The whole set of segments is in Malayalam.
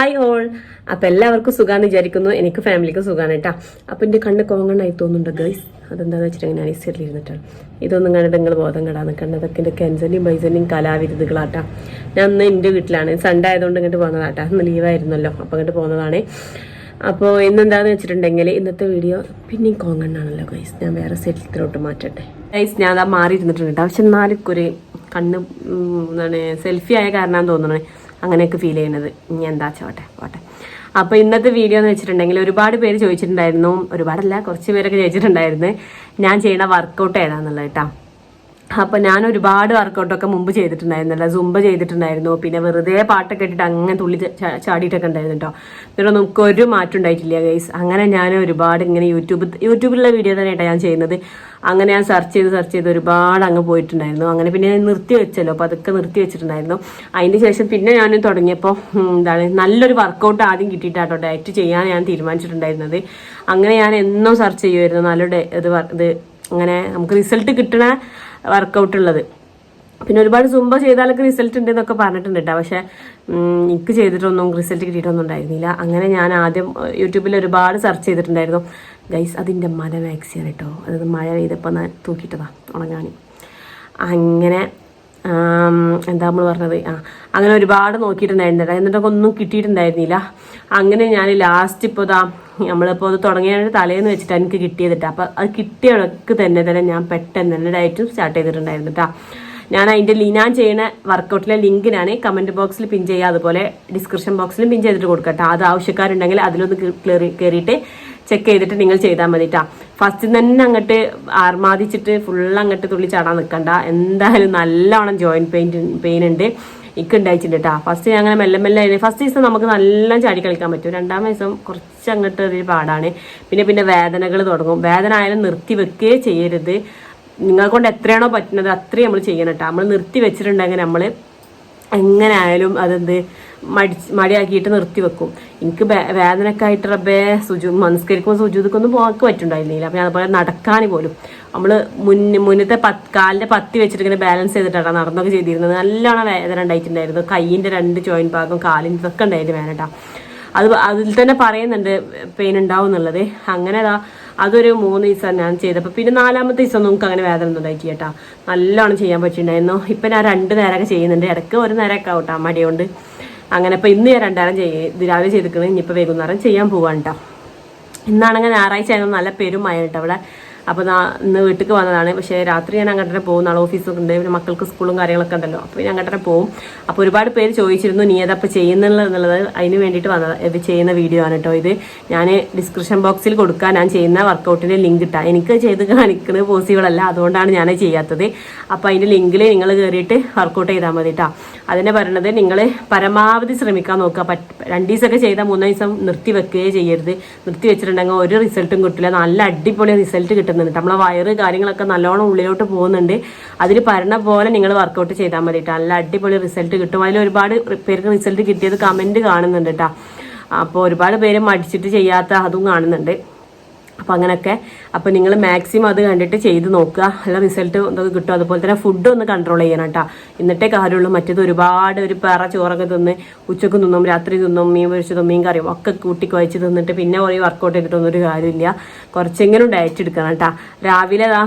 ഹായ് ഓൾ അപ്പൊ എല്ലാവർക്കും സുഖാന്ന് വിചാരിക്കുന്നു. എനിക്ക് ഫാമിലിക്ക് സുഖാണ് കേട്ടാ. അപ്പൊ എന്റെ കണ്ണ് കോങ്ങണ്ണായി തോന്നുന്നുണ്ട് ഗൈസ് അതെന്താന്ന് വെച്ചിട്ടുണ്ടെങ്കിൽ ഞാൻ ഐസിയറിൽ ഇരുന്നിട്ടാണ്. ഇതൊന്നും കണ്ടിട്ട് നിങ്ങൾ ബോധം കേടാന്ന് കണ്ടതൊക്കെ അതൊക്കെ എന്റെ കെൻസന്റെയും ബൈസന്റെയും കലാവിരുദ്ധകളാട്ടാ. ഞാൻ ഇന്ന് എന്റെ വീട്ടിലാണ്. സൺഡേ ആയതുകൊണ്ട് ഇങ്ങോട്ട് പോകുന്നതാട്ടാ ഇന്ന് ലീവായിരുന്നല്ലോ അപ്പൊ ഇങ്ങോട്ട് പോകുന്നതാണ് അപ്പോൾ ഇന്നെന്താന്ന് വെച്ചിട്ടുണ്ടെങ്കിൽ ഇന്നത്തെ വീഡിയോ പിന്നെയും കോങ്ങണ്ണാണല്ലോ ഗൈസ് ഞാൻ വേറെ സെറ്റിലോട്ട് മാറ്റട്ടെ. ഗൈസ് ഞാൻ അതാ മാറി ഇരുന്നിട്ടുണ്ട് പക്ഷെ എന്നാലും ഒരു കണ്ണ് എന്താണ് സെൽഫി ആയ കാരണം തോന്നണേ അങ്ങനെയൊക്കെ ഫീൽ ചെയ്യുന്നത്. ഇനി എന്താ ചോട്ടെ പോട്ടെ അപ്പോൾ ഇന്നത്തെ വീഡിയോ എന്ന് വെച്ചിട്ടുണ്ടെങ്കിൽ ഒരുപാട് പേര് ചോദിച്ചിട്ടുണ്ടായിരുന്നു. ഒരുപാടല്ല കുറച്ച് പേരൊക്കെ ചോദിച്ചിട്ടുണ്ടായിരുന്നു. ഞാൻ ചെയ്യുന്ന വർക്കൗട്ട് ഏതാന്നുള്ളത് കേട്ടോ അപ്പൊ ഞാൻ ഒരുപാട് വർക്കൗട്ടൊക്കെ മുമ്പ് ചെയ്തിട്ടുണ്ടായിരുന്നല്ലോ. സുംബ ചെയ്തിട്ടുണ്ടായിരുന്നു. പിന്നെ വെറുതെ പാട്ടൊക്കെ ഇട്ടിട്ട് അങ്ങനെ തുള്ളി ചാടിയിട്ടൊക്കെ ഉണ്ടായിരുന്നു കേട്ടോ പിന്നെ നമുക്ക് ഒരു മാറ്റം ഉണ്ടായിട്ടില്ല ഗൈസ് അങ്ങനെ ഞാൻ ഒരുപാട് ഇങ്ങനെ യൂട്യൂബ് യൂട്യൂബിലുള്ള വീഡിയോ തന്നെ കേട്ടോ ഞാൻ ചെയ്യുന്നത്. അങ്ങനെ ഞാൻ സെർച്ച് ചെയ്ത് സെർച്ച് ചെയ്ത് ഒരുപാട് അങ്ങ് പോയിട്ടുണ്ടായിരുന്നു. അങ്ങനെ പിന്നെ നിർത്തി വെച്ചല്ലോ. അപ്പോൾ അതൊക്കെ നിർത്തി വെച്ചിട്ടുണ്ടായിരുന്നു. അതിന് ശേഷം പിന്നെ ഞാൻ തുടങ്ങിയപ്പോൾ എന്താണ് നല്ലൊരു വർക്കൗട്ട് ആദ്യം കിട്ടിയിട്ടാട്ടോ ഡയറ്റ് ചെയ്യാൻ ഞാൻ തീരുമാനിച്ചിട്ടുണ്ടായിരുന്നത്. അങ്ങനെ ഞാൻ എന്നും സെർച്ച് ചെയ്യുമായിരുന്നു നല്ലൊരു ഇത് ഇത് അങ്ങനെ നമുക്ക് റിസൾട്ട് കിട്ടണ വർക്കൗട്ട് ഉള്ളത്. പിന്നെ ഒരുപാട് സുംബ ചെയ്താലൊക്കെ റിസൾട്ട് ഉണ്ട് എന്നൊക്കെ പറഞ്ഞിട്ടുണ്ട് കേട്ടോ പക്ഷെ എനിക്ക് ചെയ്തിട്ടൊന്നും റിസൾട്ട് കിട്ടിയിട്ടൊന്നും ഉണ്ടായിരുന്നില്ല. അങ്ങനെ ഞാൻ ആദ്യം യൂട്യൂബിൽ ഒരുപാട് സെർച്ച് ചെയ്തിട്ടുണ്ടായിരുന്നു. ഗൈസ് അതിന്റെ മല മാക്സിയാണ് കേട്ടോ അത് മഴ പെയ്തപ്പോൾ ഞാൻ തൂക്കിയിട്ടതാ ഉണങ്ങാൻ. അങ്ങനെ എന്താ നമ്മൾ പറഞ്ഞത്? ആ അങ്ങനെ ഒരുപാട് നോക്കിയിട്ടുണ്ടായിരുന്നില്ല. എന്നിട്ടൊക്കെ ഒന്നും കിട്ടിയിട്ടുണ്ടായിരുന്നില്ല. അങ്ങനെ ഞാൻ ലാസ്റ്റ് ഇപ്പോൾ ഇതാ നമ്മളിപ്പോൾ അത് തുടങ്ങിയ തലേന്ന് വെച്ചിട്ട് എനിക്ക് കിട്ടിയതിട്ട് അപ്പം അത് കിട്ടിയവർക്ക് തന്നെ തന്നെ ഞാൻ പെട്ടെന്ന് തന്നെ ഡയറ്റും സ്റ്റാർട്ട് ചെയ്തിട്ടുണ്ടായിരുന്നു കേട്ടോ ഞാൻ അതിന്റെ ഞാൻ ചെയ്യുന്ന വർക്കൗട്ടിലെ ലിങ്ക് ഞാൻ കമന്റ് ബോക്സിൽ പിൻ ചെയ്യുക അതുപോലെ ഡിസ്ക്രിപ്ഷൻ ബോക്സിലും പിൻ ചെയ്തിട്ട് കൊടുക്കട്ടെ അത് ആവശ്യക്കാരുണ്ടെങ്കിൽ അതിലൊന്ന് കയറി കയറിയിട്ട് ചെക്ക് ചെയ്തിട്ട് നിങ്ങൾ ചെയ്താൽ മതി ഫസ്റ്റ് തന്നെ അങ്ങോട്ട് ആർമാദിച്ചിട്ട് ഫുൾ അങ്ങോട്ട് തുള്ളി ചാടാൻ നിൽക്കണ്ട എന്തായാലും നല്ലോണം ജോയിന്റ് പെയിൻ പെയിൻ ഉണ്ട്. ഇക്ക് ഉണ്ടായിട്ടുണ്ട് കേട്ടോ ഫസ്റ്റ് അങ്ങനെ മെല്ലെ മെല്ലെ ഫസ്റ്റ് ദിവസം നമുക്ക് നല്ല ചാടി കളിക്കാൻ പറ്റും. രണ്ടാം ദിവസം കുറച്ച് അങ്ങോട്ട് ഒരു പാടാണ്. പിന്നെ പിന്നെ വേദനകൾ തുടങ്ങും. വേദന ആയാലും നിർത്തി വെക്കുകയേ ചെയ്യരുത്. നിങ്ങളെ കൊണ്ട് എത്രയാണോ പറ്റുന്നത് അത്രയും നമ്മൾ ചെയ്യണം കേട്ടോ നമ്മൾ നിർത്തി വെച്ചിട്ടുണ്ടെങ്കിൽ നമ്മൾ എങ്ങനെ ആയാലും അതെന്ത് മടി മടിയാക്കിയിട്ട് നിർത്തി വെക്കും. എനിക്ക് വേദനയൊക്കെ ആയിട്ട് റബ്ബേ സുജു മനസ്കരിക്കുമ്പോൾ സുജൂതിക്കൊന്നും പോകാൻ പറ്റുണ്ടായിരുന്നില്ല അപ്പം അതുപോലെ നടക്കാൻ പോലും. നമ്മൾ മുന്ന മുന്നത്തെ പത്ത് കാലിന്റെ പത്തി വെച്ചിട്ട് ഇങ്ങനെ ബാലൻസ് ചെയ്തിട്ടാണ് നടന്നൊക്കെ ചെയ്തിരുന്നത്. നല്ലോണം വേദന ഉണ്ടായിട്ടുണ്ടായിരുന്നു. കൈയിന്റെ രണ്ട് ജോയിന്റ് ഭാഗം കാലിന്റെ ഒക്കെ ഉണ്ടായിരുന്നു വേനട്ടാ അത് അതിൽ തന്നെ പറയുന്നുണ്ട് പെയിൻ ഉണ്ടാവും എന്നുള്ളത്. അങ്ങനെ അതാ അതൊരു മൂന്ന് ദിവസം ഞാൻ ചെയ്തപ്പോൾ പിന്നെ നാലാമത്തെ ദിവസം നമുക്ക് അങ്ങനെ വേദന ഒന്നും ഉണ്ടാക്കി കേട്ടാ. നല്ലോണം ചെയ്യാൻ പറ്റിയിട്ടുണ്ടായിരുന്നു. ഇപ്പം ഞാൻ രണ്ട് നേരമൊക്കെ ചെയ്യുന്നുണ്ട്. ഇടയ്ക്ക് ഒരു നേരമൊക്കെ ആവട്ടോ മടി കൊണ്ട് അങ്ങനെ ഇപ്പം ഇന്ന് ഞാൻ രണ്ടേരം ചെയ്ത് രാവിലെ ചെയ്തിരിക്കുന്നത്. ഇനിയിപ്പോൾ വൈകുന്നേരം ചെയ്യാൻ പോവാണ് ഇന്നാണെങ്കിൽ ഞായറാഴ്ച ആയിരുന്നു നല്ല പെരുമഴ അവിടെ. അപ്പോൾ ഇന്ന് വീട്ടിലേക്ക് വന്നതാണ്. പക്ഷേ രാത്രി ഞാൻ അങ്ങോട്ടേ നാളെ ഓഫീസൊക്കെ ഉണ്ട്. പിന്നെ മക്കൾക്ക് സ്കൂളും കാര്യങ്ങളൊക്കെ ഉണ്ടല്ലോ. അപ്പോൾ ഞാൻ അങ്ങോട്ടേ പോകും. അപ്പോൾ ഒരുപാട് പേര് ചോദിച്ചിരുന്നു നീ ഏതപ്പോൾ ചെയ്യുന്നുള്ള എന്നുള്ളത്? അതിന് വേണ്ടിയിട്ട് വന്നത്. ചെയ്യുന്ന വീഡിയോ ആണ് കേട്ടോ ഇത്. ഞാൻ ഡിസ്ക്രിപ്ഷൻ ബോക്സിൽ കൊടുക്കാൻ ഞാൻ ചെയ്യുന്ന വർക്കൗട്ടിന്റെ ലിങ്ക് ഇട്ടാ. എനിക്ക് ചെയ്ത് കാണിക്കുന്നത് പോസിബിൾ അല്ല. അതുകൊണ്ടാണ് ഞാൻ ചെയ്യാത്തത്. അപ്പോൾ അതിന്റെ ലിങ്കിൽ നിങ്ങൾ കയറിയിട്ട് വർക്കൗട്ട് ചെയ്താൽ മതി കേട്ടോ അതിനെ പറയണത് നിങ്ങൾ പരമാവധി ശ്രമിക്കാൻ നോക്കുക രണ്ട് ദിവസമൊക്കെ ചെയ്താൽ മൂന്ന് ദിവസം നിർത്തി വെക്കുകയേ ചെയ്യരുത്. നിർത്തി വെച്ചിട്ടുണ്ടെങ്കിൽ ഒരു റിസൾട്ടും കിട്ടില്ല നല്ല അടിപൊളി റിസൾട്ട് കിട്ടുന്നുണ്ട് നമ്മളെ വയറ് കാര്യങ്ങളൊക്കെ നല്ലോണം ഉള്ളിലോട്ട് പോകുന്നുണ്ട്. അതിൽ പറഞ്ഞ പോലെ നിങ്ങൾ വർക്കൗട്ട് ചെയ്താൽ മതി കേട്ടോ നല്ല അടിപൊളി റിസൾട്ട് കിട്ടും. അതിൽ ഒരുപാട് പേർക്ക് റിസൾട്ട് കിട്ടിയത് കമന്റ് കാണുന്നുണ്ട് കേട്ടോ അപ്പോൾ ഒരുപാട് പേര് മടിച്ചിട്ട് ചെയ്യാത്ത അതും കാണുന്നുണ്ട്. അപ്പോൾ അങ്ങനെയൊക്കെ അപ്പോൾ നിങ്ങൾ മാക്സിമം അത് കണ്ടിട്ട് ചെയ്ത് നോക്കുക. നല്ല റിസൾട്ട് എന്തൊക്കെ കിട്ടും. അതുപോലെ തന്നെ ഫുഡ് ഒന്ന് കൺട്രോൾ ചെയ്യണം കേട്ടോ. എന്നിട്ടേ കാര്യമുള്ളൂ. മറ്റേത് ഒരുപാട് ഒരു പേറ ചോറൊക്കെ തിന്ന് ഉച്ചയ്ക്ക് തിന്നും രാത്രി തിന്നും മീൻ പൊരിച്ചതും മീൻ കറിയും ഒക്കെ കൂട്ടി കുഴച്ച് തിന്നിട്ട് പിന്നെ കുറേ വർക്കൗട്ട് ചെയ്തിട്ടൊന്നും ഒരു കാര്യമില്ല. കുറച്ചെങ്കിലും ഡയറ്റ് എടുക്കണം കേട്ടോ. രാവിലെ അതാ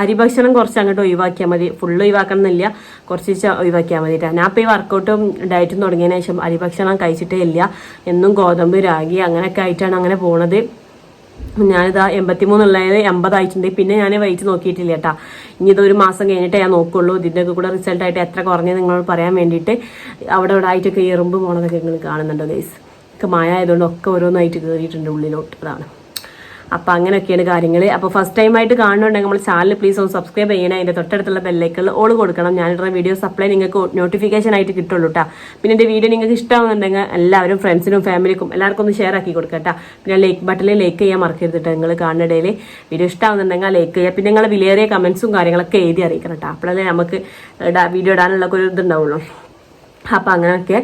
അരി ഭക്ഷണം കുറച്ച് അങ്ങോട്ട് ഒഴിവാക്കിയാൽ മതി. ഫുള്ള് ഒഴിവാക്കണം എന്നില്ല. കുറച്ച് ഒഴിവാക്കിയാൽ മതി ഞാൻ ഇപ്പോൾ ഈ വർക്കൗട്ടും ഡയറ്റും തുടങ്ങിയതിന് ശേഷം അരിഭക്ഷണം കഴിച്ചിട്ടേ ഇല്ല. എന്നും ഗോതമ്പ് രാഗി അങ്ങനെയൊക്കെ ആയിട്ടാണ് അങ്ങനെ പോണത്. ഞാനിതാ എൺപത്തി മൂന്നുള്ളത് എൺപതായിട്ടുണ്ട്. പിന്നെ ഞാൻ വെയിറ്റ് നോക്കിയിട്ടില്ല കേട്ടാ ഇനി ഇതൊരു മാസം കഴിഞ്ഞിട്ടേ ഞാൻ നോക്കുള്ളൂ. ഇതിന്റെയൊക്കെ കൂടെ റിസൾട്ട് ആയിട്ട് എത്ര കുറഞ്ഞത് നിങ്ങളോട് പറയാൻ വേണ്ടിയിട്ട് അവിടെ ഇവിടെ ആയിട്ടൊക്കെ എറുമ്പ് പോണതൊക്കെ നിങ്ങൾ കാണുന്നുണ്ടോ ഗൈസ് ഒക്കെ മായ ആയതുകൊണ്ട് ഒക്കെ ഓരോന്നായിട്ട് കയറിയിട്ടുണ്ട് ഉള്ളിലോട്ട്. അതാണ്. അപ്പോൾ അങ്ങനെയൊക്കെയാണ് കാര്യങ്ങൾ അപ്പോൾ ഫസ്റ്റ് ടൈം ആയിട്ട് കാണുന്നുണ്ടെങ്കിൽ നമ്മൾ ചാനൽ പ്ലീസ് ഒന്ന് സബ്സ്ക്രൈബ് ചെയ്യണം. അതിന്റെ തൊട്ടടുത്തുള്ള ബെല്ലൈക്കൽ ഓൾ കൊടുക്കണം. ഞാനിടുന്ന വീഡിയോ സപ്ലൈ നിങ്ങൾക്ക് നോട്ടിഫിക്കേഷൻ ആയിട്ട് കിട്ടുള്ളൂ കേട്ടോ പിന്നെ എന്റെ വീഡിയോ നിങ്ങൾക്ക് ഇഷ്ടമാകുന്നുണ്ടെങ്കിൽ എല്ലാവരും ഫ്രണ്ട്സിനും ഫാമിലിക്കും എല്ലാവർക്കും ഒന്ന് ഷെയർ ആക്കി കൊടുക്കുക കേട്ടോ പിന്നെ ലൈക്ക് ബട്ടണിൽ ലൈക്ക് ചെയ്യാൻ മറക്കരുത് കേട്ടോ നിങ്ങൾ കാണുന്നിടയിൽ വീഡിയോ ഇഷ്ടമാകുന്നുണ്ടെങ്കിൽ ലൈക്ക് ചെയ്യുക. പിന്നെ നിങ്ങൾ വിലയേറിയ കമൻസും കാര്യങ്ങളൊക്കെ എഴുതി അറിയിക്കണം കേട്ടോ അപ്പോഴല്ലേ നമുക്ക് വീഡിയോ ഇടാനുള്ള ഒരു ഇതുണ്ടാവുള്ളൂ. അപ്പം അങ്ങനെയൊക്കെ.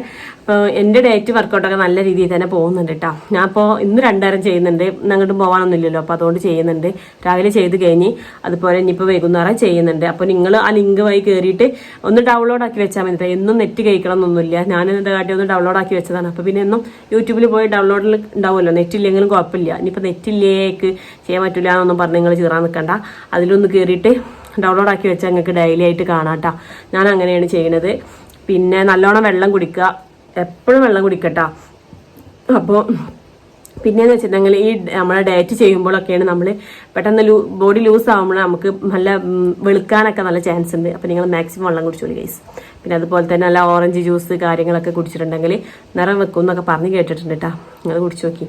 എന്റെ ഡേറ്റ് വർക്കൗട്ടൊക്കെ നല്ല രീതിയിൽ തന്നെ പോകുന്നുണ്ട് കേട്ടോ ഞാൻ അപ്പോൾ ഇന്ന് രണ്ടേരം ചെയ്യുന്നുണ്ട്. അങ്ങോട്ടും പോകാനൊന്നുമില്ലല്ലോ അപ്പോൾ അതുകൊണ്ട് ചെയ്യുന്നുണ്ട്. രാവിലെ ചെയ്ത് കഴിഞ്ഞ് അതുപോലെ ഇനിയിപ്പോൾ വൈകുന്നേരം ചെയ്യുന്നുണ്ട്. അപ്പോൾ നിങ്ങൾ ആ ലിങ്ക് വഴി കയറിയിട്ട് ഒന്ന് ഡൗൺലോഡ് ആക്കി വെച്ചാൽ മതി എന്നും നെറ്റ് കഴിക്കണം എന്നൊന്നുമില്ല ഞാൻ എന്റെ കാട്ടി ഒന്ന് ഡൗൺലോഡ് ആക്കി വെച്ചതാണ്. അപ്പോൾ പിന്നെ എന്നും യൂട്യൂബിൽ പോയി ഡൗൺലോഡിൽ ഉണ്ടാവുമല്ലോ. നെറ്റ് ഇല്ലെങ്കിലും കുഴപ്പമില്ല. ഇനിയിപ്പോൾ നെറ്റില്ലേക്ക് ചെയ്യാൻ പറ്റില്ല എന്നൊന്നും പറഞ്ഞ് നിങ്ങൾ ചീറാൻ നിൽക്കണ്ട അതിലൊന്ന് കയറിയിട്ട് ഡൗൺലോഡ് ആക്കി വെച്ചാൽ നിങ്ങൾക്ക് ഡെയിലി ആയിട്ട് കാണാം കേട്ടോ ഞാൻ അങ്ങനെയാണ് ചെയ്യുന്നത്. പിന്നെ നല്ലോണം വെള്ളം കുടിക്കുക. എപ്പോഴും വെള്ളം കുടിക്കട്ടോ. അപ്പോൾ പിന്നെയെന്ന് വെച്ചിട്ടുണ്ടെങ്കിൽ ഈ നമ്മളെ ഡയറ്റ് ചെയ്യുമ്പോഴൊക്കെയാണ് നമ്മൾ പെട്ടെന്ന് ലൂ ബോഡി ലൂസ് ആകുമ്പോൾ നമുക്ക് നല്ല വെളുക്കാനൊക്കെ നല്ല ചാൻസ് ഉണ്ട്. അപ്പോൾ നിങ്ങൾ മാക്സിമം വെള്ളം കുടിച്ചോളി ഗൈസ് പിന്നെ അതുപോലെ തന്നെ നല്ല ഓറഞ്ച് ജ്യൂസ് കാര്യങ്ങളൊക്കെ കുടിച്ചിട്ടുണ്ടെങ്കിൽ നിറം വെക്കും എന്നൊക്കെ പറഞ്ഞ് കേട്ടിട്ടുണ്ട് കേട്ടോ നിങ്ങൾ കുടിച്ചു നോക്കി.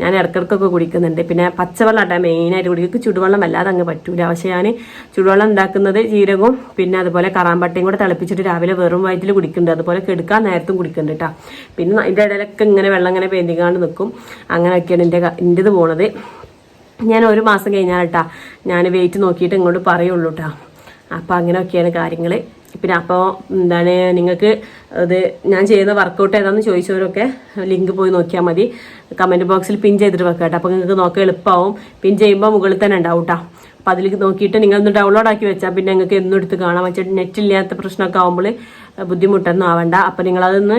ഞാൻ ഇടക്കിടക്കൊക്കെ കുടിക്കുന്നുണ്ട്. പിന്നെ പച്ചവെള്ളം ആട്ടാ മെയിനായിട്ട് കുടിക്കും. ചുടുവെള്ളം വല്ലാതെ അങ്ങ് പറ്റൂല. പക്ഷേ ഞാൻ ചുടുവെള്ളം ഉണ്ടാക്കുന്നത് ജീരകവും പിന്നെ അതുപോലെ കറാമ്പട്ടയും കൂടെ തിളപ്പിച്ചിട്ട് രാവിലെ വെറും വയറ്റിൽ കുടിക്കുന്നുണ്ട്. അതുപോലെ കെടുക്കാൻ നേരത്തും കുടിക്കുന്നുണ്ട് കേട്ടോ പിന്നെ അതിന്റെ ഇടയിലൊക്കെ ഇങ്ങനെ വെള്ളം ഇങ്ങനെ പേന്തിക്കാണ്ട് നിൽക്കും അങ്ങനെയൊക്കെയാണ് എന്റെ എന്റെത് പോണത്. ഞാൻ ഒരു മാസം കഴിഞ്ഞാൽ കേട്ടാ ഞാൻ വെയിറ്റ് നോക്കിയിട്ട് ഇങ്ങോട്ട് പറയുള്ളൂ കേട്ടോ അപ്പോൾ അങ്ങനെയൊക്കെയാണ് കാര്യങ്ങൾ പിന്നെ അപ്പോൾ എന്താണ് നിങ്ങൾക്ക് അത് ഞാൻ ചെയ്യുന്ന വർക്കൗട്ട് ഏതാണെന്ന് ചോദിച്ചവരൊക്കെ ലിങ്ക് പോയി നോക്കിയാൽ മതി. കമന്റ് ബോക്സിൽ പിൻ ചെയ്തിട്ട് വെക്കാം കേട്ടോ അപ്പോൾ നിങ്ങൾക്ക് നോക്കാൻ എളുപ്പമാവും പിൻ ചെയ്യുമ്പോൾ മുകളിൽ തന്നെ ഉണ്ടാവും കേട്ടോ അപ്പോൾ അതിലേക്ക് നോക്കിയിട്ട് നിങ്ങളൊന്ന് ഡൗൺലോഡ് ആക്കി വെച്ചാൽ പിന്നെ നിങ്ങൾക്ക് എന്നും എടുത്ത് കാണാം. വെച്ചിട്ട് നെറ്റ് ഇല്ലാത്ത പ്രശ്നമൊക്കെ ആകുമ്പോൾ ബുദ്ധിമുട്ടൊന്നും ആവണ്ട. അപ്പോൾ നിങ്ങളതൊന്ന്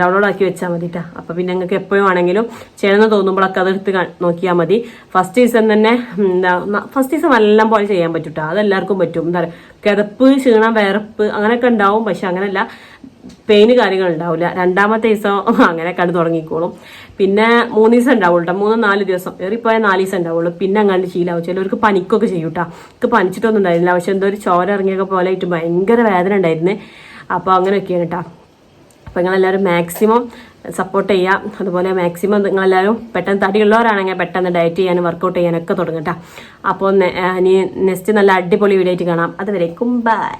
ഡൗൺലോഡ് ആക്കി വെച്ചാൽ മതി കേട്ടോ അപ്പോൾ പിന്നെ നിങ്ങൾക്ക് എപ്പോഴും ആണെങ്കിലും ചെയ്യണമെന്ന് തോന്നുമ്പോഴൊക്കെ അതെടുത്ത് നോക്കിയാൽ മതി. ഫസ്റ്റ് സീസൺ തന്നെ എന്താ ഫസ്റ്റ് സീസൺ എല്ലാം പോലെ ചെയ്യാൻ പറ്റും കേട്ടോ അതെല്ലാവർക്കും പറ്റും. എന്താ പറയുക കിതപ്പ് ക്ഷീണം വിറപ്പ് അങ്ങനെയൊക്കെ ഉണ്ടാവും. പക്ഷെ അങ്ങനെയല്ല പെയിന് കാര്യങ്ങൾ ഉണ്ടാവില്ല രണ്ടാമത്തെ ദിവസം അങ്ങനെ കണ്ടു തുടങ്ങിക്കോളും. പിന്നെ മൂന്ന് ദിവസം ഉണ്ടാവുള്ളൂ മൂന്ന് നാല് ദിവസം. ഏറിപ്പോയ നാല് ദിവസം ഉണ്ടാവുള്ളൂ. പിന്നെ അങ്ങാണ്ട് ശീലാവും. ചിലവർക്ക് പനിക്കൊക്കെ ചെയ്യും കേട്ടോ എനിക്ക് പനിച്ചിട്ടൊന്നും ഉണ്ടായിരുന്നില്ല. പക്ഷെ എന്തോ ഒരു ചോര ഇറങ്ങിയൊക്കെ പോലെ ആയിട്ട് ഭയങ്കര വേദന ഉണ്ടായിരുന്നു. അപ്പോൾ അങ്ങനെയൊക്കെയാണ് കേട്ടോ അപ്പോൾ നിങ്ങളെല്ലാവരും മാക്സിമം സപ്പോർട്ട് ചെയ്യാം. അതുപോലെ മാക്സിമം നിങ്ങളെല്ലാവരും പെട്ടെന്ന് തടിയുള്ളവരാണെങ്കിൽ പെട്ടെന്ന് ഡയറ്റ് ചെയ്യാനും വർക്കൗട്ട് ചെയ്യാനൊക്കെ തുടങ്ങട്ടോ അപ്പോൾ ഇനി നെക്സ്റ്റ് നല്ല അടിപൊളി വീഡിയോ ആയിട്ട് കാണാം. അതുവരേക്കും ബൈ